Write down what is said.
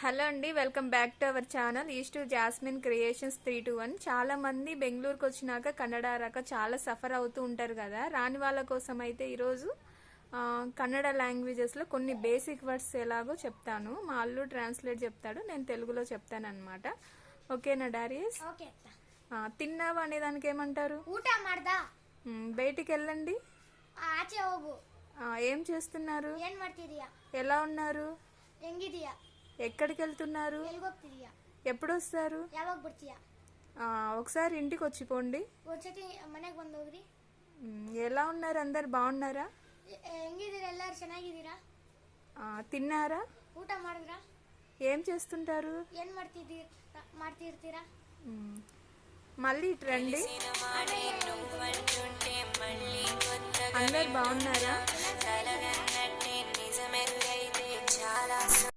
Hello అండి welcome back to our channel. East jasmine creations three two one. చాలామంది బెంగళూరుకు వచ్చినాక కన్నడ రాక చాలా సఫర్ అవుతూ ఉంటారు కదా. రాని వాళ్ళ కోసం అయితే ఈరోజు కన్నడ లాంగ్వేజెస్లో కొన్ని బేసిక్ వర్డ్స్ ఎలాగో చెప్తాను. మా అల్లు ట్రాన్స్లేట్ చెప్తాడు నేను తెలుగులో చెప్తాను అనమాట ఓకేనా డారియస్? తిన్నావా అనే దానికి ఏమంటారు? బయటికి వెళ్ళండి. ఏం చేస్తున్నారు? ఎలా ఉన్నారు? ఎక్కడికి వెళ్తున్నారు ಎಲ್ಗೋಗ್ತಿದೀಯ ఎప్పుడు వస్తారు ಯಾವಾಗ ಬರ್ತೀಯ ఆ, ఒకసారి ఇంటికి వచ్చిపోండి ಒಂದ್ಸತಿ ಮನೆಗೆ ಬಂದು ಹೋಗ್ರಿ మ్, ఎలా ఉన్నారు అందరు బాగున్నారా ಎ- ಹೆಂಗಿದ್ದೀರಾ ಎಲ್ಲರೂ ಚೆನ್ನಾಗಿದ್ದೀರಾ ఆ, తిన్నారా ಊಟ ಮಾಡಿದ್ರಾ ఏం చేస్తుంటారు ಏನ್ ಮಾಡ್ತಿದ್ದೀರ ಮಾಡ್ತಿರ್ತೀರಾ మ్, మళ్ళీ ఇటు రండి అందరు బాగున్నారా